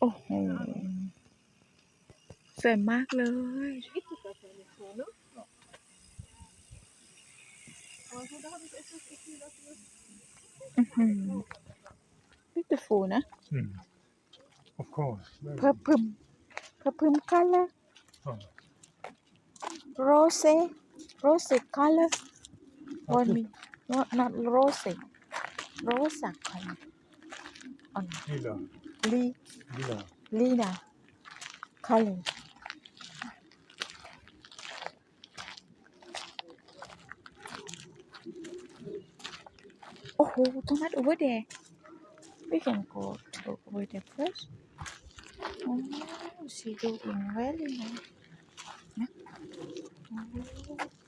โอ้โหสวยมากเลยบิตฟูนะ of course เพิ่มพึ่มเพิ่มพึ่ม color rose rose color on me not not rose rosa color on lila Li. Lina. Lina. Colin. Oh, tomat over there. We can go to go over there first. Oh, she doing well, you know. Yeah. Mm-hmm.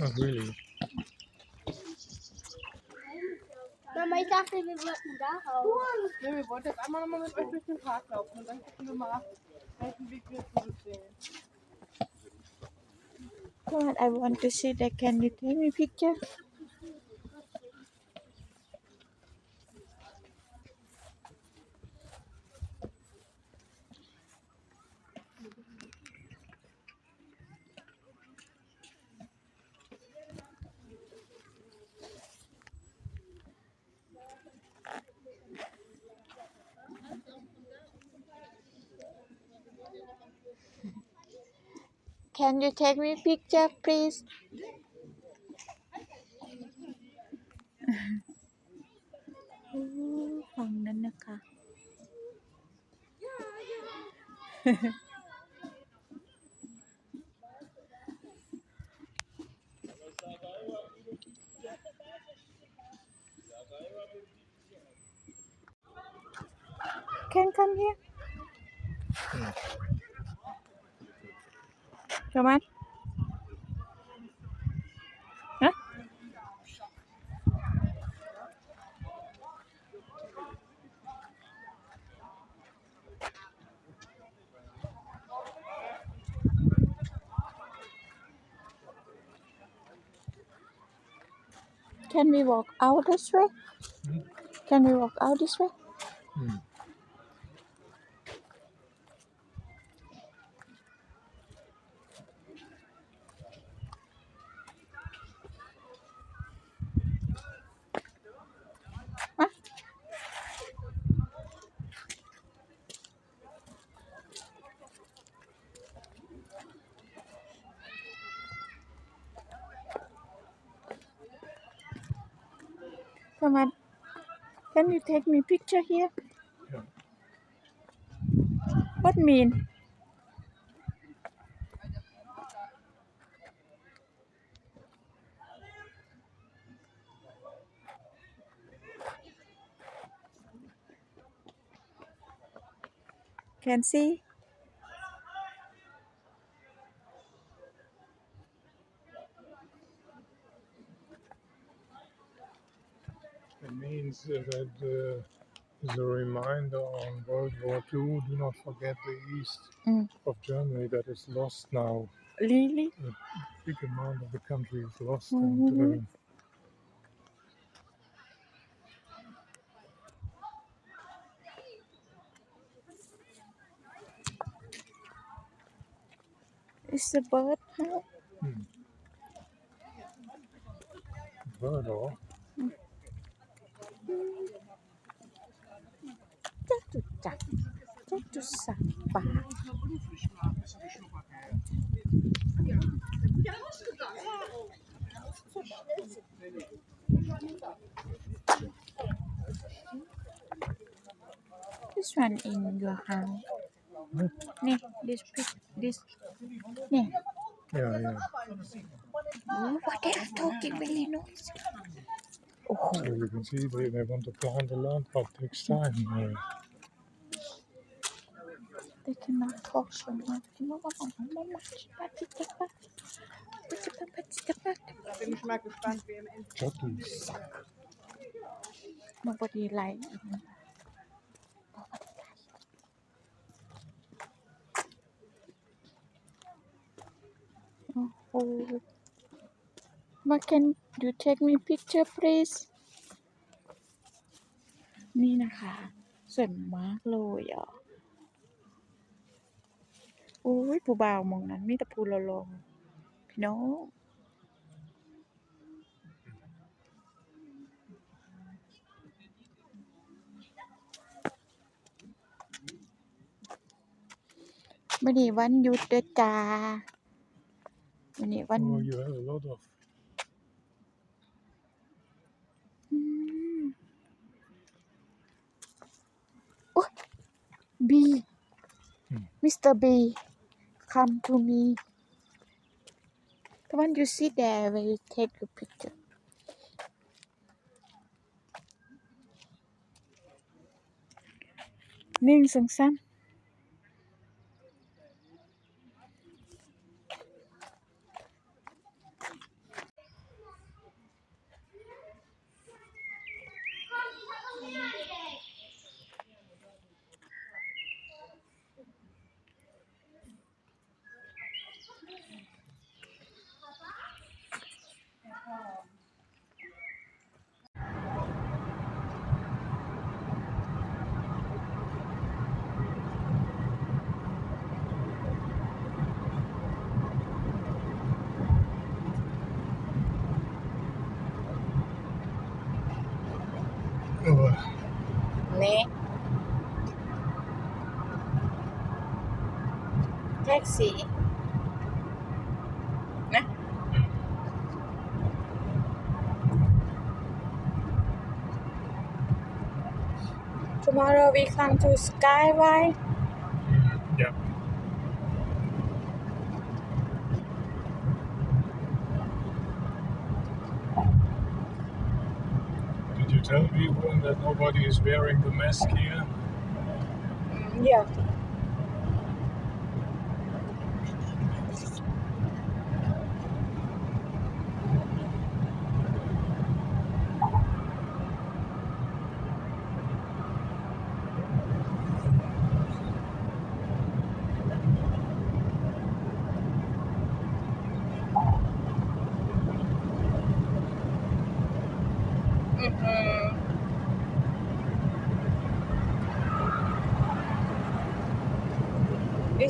black not really. Mama, ich dachte, wir wollten da raus. Ja, wir wollten jetzt einmal nochmal mit euch durch den Park laufen und dann gucken wir mal, welchen Weg wir zurückgehen. Come on, I want to see that. Can you take me picture? Can you take me picture, please? โอ้ฝั่งนั้นนะคะ Can come here. Come on. Can we walk out this way? Hmm? Can we walk out this way? Hmm. Come on. Can you take me picture here? Yeah. What mean? Can see? means that uh, the reminder on World War II, do not forget the east mm. of Germany that is lost now. Really? A big amount of the country is lost. Mm-hmm. And, uh, Is the bird now? Hmm. Bird or? Giussappa. This one in your hand. Ne, this pick, this. Ne. Yeah, yeah. Oh, what they are talking really noisy. Oh. So you can see they, they want to plant the land, but it takes time. Uh, they cannot talk so much. You know what? Bin ich mal gespannt, wie im Endeffekt. Chatu Sak. Nobody like it. Oh, but can you take me picture please นี่นะคะสวยมากเลยอะ โอ้ยผู้บ่าวมองนั้นมีแต่ผู้หล่อๆพี่น้องมื่อนี้วันหยุดเด้อจ้ามื่อนี้วัน Oh, you have a lot of อืมโอ้บี มิสเตอร์บี come to me. The one you see there when you take your picture. Nên sừng xăm แท็กซี่นะ Tomorrow we come to Skyway. yeah. Did you tell people that nobody is wearing the mask here? Yeah.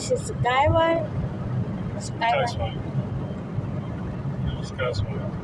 Is Skyway. Skyway. That's right.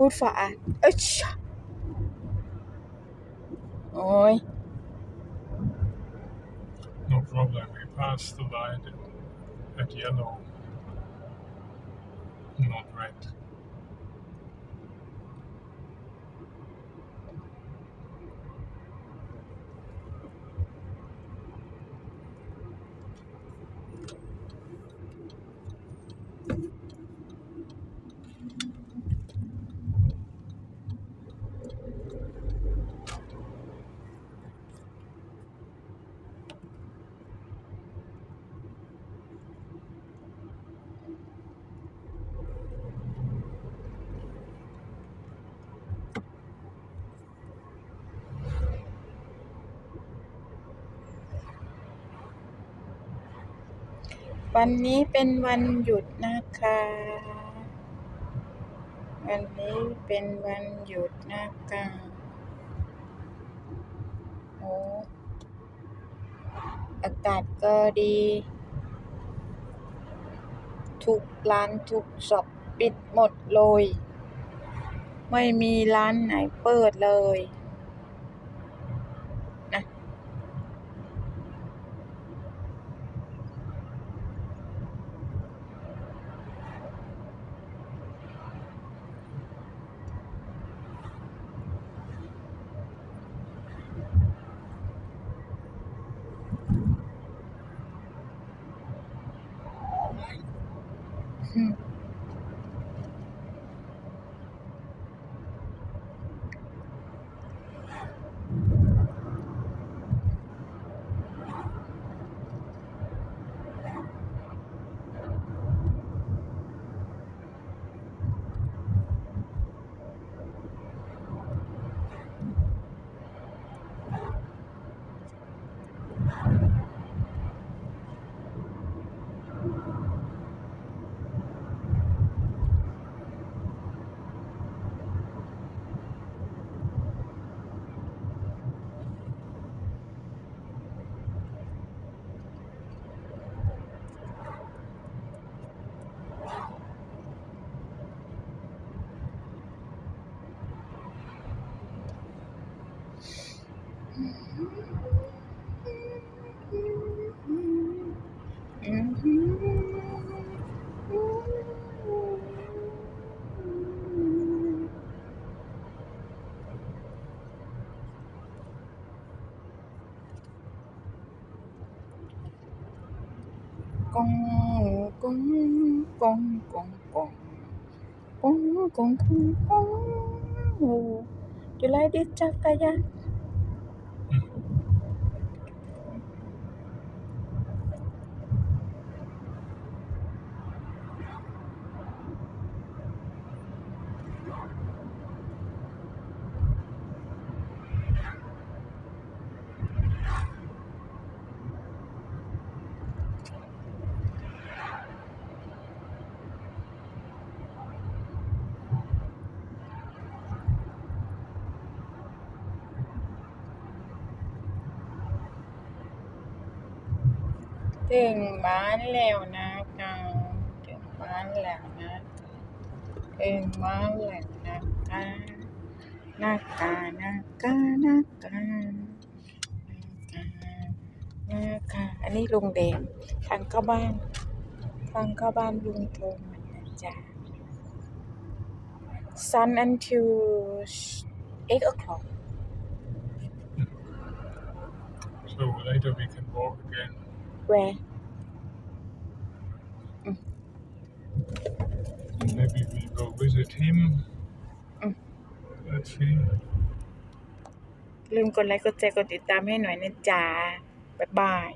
Hurfaer. No problem. We passed the light at yellow, not red. วันนี้เป็นวันหยุดนะคะ วันนี้เป็นวันหยุดนะคะโอ้อากาศก็ดี ทุกร้านทุกช็อปปิดหมดเลย ไม่มีร้านไหนเปิดเลย Mm-hmm. con con con con con. Con con con con. Con con con con con con con ถึงบ้านแล้วนะคะถึงบ้านแล้วนะถึงบ้านแล้วนะคะนากานากานากานะคะอันนี้ลุงแดงทางเข้าบ้านทางเข้าบ้านลุงโทมันนะจ๊ะ sun until eight o'clock So later we can walk again. Where Maybe we go visit him. Mm. Let's see. ลืมกดไลค์กดแชร์กดติดตามให้หน่อยนะจ๊ะบ๊ายบาย